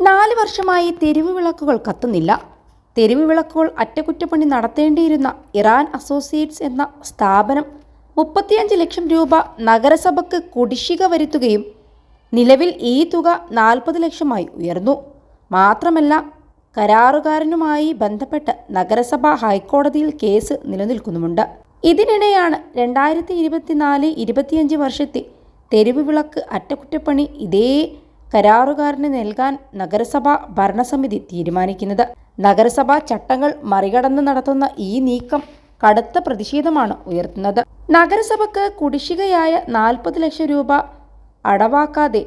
നാല് വർഷമായി തെരുവ് വിളക്കുകൾ കത്തുന്നില്ല. തെരുവ് വിളക്കുകൾ അറ്റകുറ്റപ്പണി നടത്തേണ്ടിയിരുന്ന ഇറാൻ അസോസിയേറ്റ്സ് എന്ന സ്ഥാപനം മുപ്പത്തിയഞ്ച് ലക്ഷം രൂപ നഗരസഭയ്ക്ക് കുടിശ്ശിക വരുത്തുകയും നിലവിൽ ഈ തുക നാൽപ്പത് ലക്ഷമായി ഉയർന്നു. മാത്രമല്ല കരാറുകാരനുമായി ബന്ധപ്പെട്ട് നഗരസഭ ഹൈക്കോടതിയിൽ കേസ് നിലനിൽക്കുന്നുമുണ്ട്. ഇതിനിടെയാണ് രണ്ടായിരത്തി ഇരുപത്തിനാല് ഇരുപത്തിയഞ്ച് വർഷത്തെ തെരുവ് വിളക്ക് അറ്റകുറ്റപ്പണി ഇതേ കരാറുകാരന് നൽകാൻ നഗരസഭ ഭരണസമിതി തീരുമാനിക്കുന്നത്. നഗരസഭാ ചട്ടങ്ങൾ മറികടന്ന് നടത്തുന്ന ഈ നീക്കം കടുത്ത പ്രതിഷേധമാണ് ഉയർത്തുന്നത്. നഗരസഭയ്ക്ക് കുടിശ്ശികയായ നാൽപ്പത് ലക്ഷം രൂപ അടവാക്കാതെ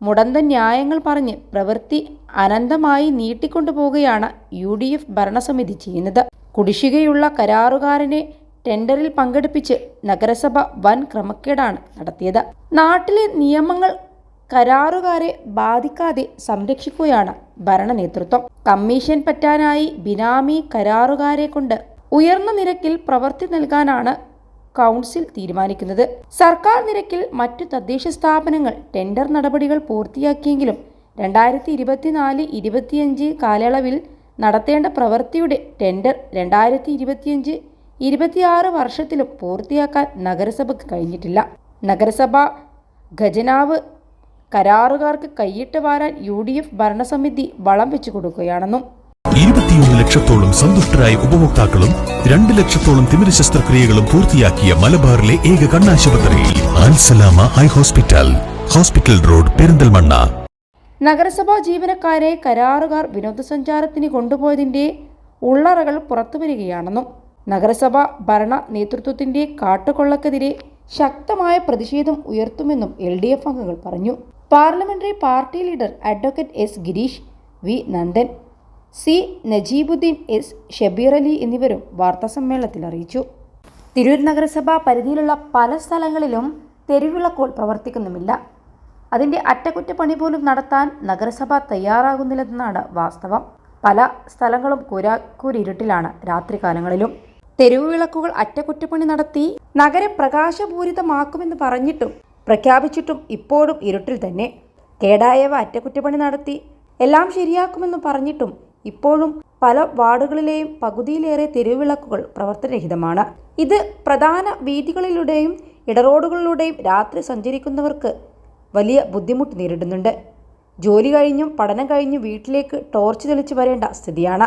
മുടന്ത ന്യായങ്ങൾ പറഞ്ഞ് പ്രവൃത്തി അനന്തമായി നീട്ടിക്കൊണ്ടുപോവുകയാണ് യു ഡി എഫ് ഭരണസമിതി ചെയ്യുന്നത്. കുടിശ്ശികയുള്ള കരാറുകാരനെ ടെൻഡറിൽ പങ്കെടുപ്പിച്ച് നഗരസഭ വൻ ക്രമക്കേടാണ് നടത്തിയത്. നാട്ടിലെ നിയമങ്ങൾ കരാറുകാരെ ബാധിക്കാതെ സംരക്ഷിക്കുകയാണ് ഭരണ നേതൃത്വം കമ്മീഷൻ പറ്റാനായി ബിനാമി കരാറുകാരെ കൊണ്ട് ഉയർന്ന നിരക്കിൽ പ്രവൃത്തി നൽകാനാണ് കൗൺസിൽ തീരുമാനിക്കുന്നത്. സർക്കാർ നിരക്കിൽ മറ്റു തദ്ദേശ സ്ഥാപനങ്ങൾ ടെൻഡർ നടപടികൾ പൂർത്തിയാക്കിയെങ്കിലും രണ്ടായിരത്തി ഇരുപത്തിനാല് ഇരുപത്തിയഞ്ച് കാലയളവിൽ നടത്തേണ്ട പ്രവൃത്തിയുടെ ടെൻഡർ രണ്ടായിരത്തി ഇരുപത്തിയഞ്ച് ഇരുപത്തിയാറ് വർഷത്തിലും പൂർത്തിയാക്കാൻ നഗരസഭയ്ക്ക് കഴിഞ്ഞിട്ടില്ല. നഗരസഭ ഖജനാവ് കരാറുകാർക്ക് കൈയിട്ട് വാരാൻ യു ഡി എഫ് ഭരണസമിതി വളം വെച്ചു കൊടുക്കുകയാണെന്നും ഇരുപത്തിയൊന്ന് ലക്ഷത്തോളം സന്തുഷ്ടരായ ഉപഭോക്താക്കളും രണ്ട് ലക്ഷത്തോളം തിമിര ശസ്ത്രക്രിയകളും പൂർത്തിയാക്കിയ മലബാറിലെ ഏക കണ്ണാശുപത്രി Al Salama high hospital hospital road Perinthalmanna. നഗരസഭാ ജീവനക്കാരെ കരാറുകാർ വിനോദസഞ്ചാരത്തിന് കൊണ്ടുപോയതിന്റെ ഉള്ളറകൾ പുറത്തുവരികയാണെന്നും നഗരസഭ ഭരണ നേതൃത്വത്തിന്റെ കാട്ടുകൊള്ളക്കെതിരെ ശക്തമായ പ്രതിഷേധം ഉയർത്തുമെന്നും എൽ ഡി എഫ് അംഗങ്ങൾ പറഞ്ഞു. Parliamentary party leader advocate S Gireesh V Nandan C Najeebudheen S Shabeer Ali എന്നിവരും വാർത്താസമ്മേളനത്തിൽ അറിയിച്ചു. തിരൂർ നഗരസഭ പരിധിയിലുള്ള പല സ്ഥലങ്ങളിലും തെരുവിളക്കോൾ പ്രവർത്തിക്കുന്നുമില്ല. അതിന്റെ അറ്റകുറ്റപ്പണി പോലും നടത്താൻ നഗരസഭ തയ്യാറാകുന്നില്ലെന്നാണ് വാസ്തവം. പല സ്ഥലങ്ങളും കൂരാക്കൂരിരുട്ടിലാണ് രാത്രികാലങ്ങളിലും. തെരുവ് വിളക്കുകൾ അറ്റകുറ്റപ്പണി നടത്തി നഗരം പ്രകാശപൂരിതമാക്കുമെന്ന് പറഞ്ഞിട്ടും പ്രഖ്യാപിച്ചിട്ടും ഇപ്പോഴും ഇരുട്ടിൽ തന്നെ. കേടായവ അറ്റകുറ്റപ്പണി നടത്തി. എല്ലാം ശരിയാക്കുമെന്ന് പറഞ്ഞിട്ടും ഇപ്പോഴും പല വാർഡുകളിലെയും പകുതിയിലേറെ തെരുവിളക്കുകൾ പ്രവർത്തനരഹിതമാണ്. ഇത് പ്രധാന വീതികളിലൂടെയും ഇടറോഡുകളിലൂടെയും രാത്രി സഞ്ചരിക്കുന്നവർക്ക് വലിയ ബുദ്ധിമുട്ട് നേരിടുന്നുണ്ട്. ജോലി കഴിഞ്ഞും പഠനം കഴിഞ്ഞും വീട്ടിലേക്ക് ടോർച്ച് തെളിച്ച് വരേണ്ട സ്ഥിതിയാണ്.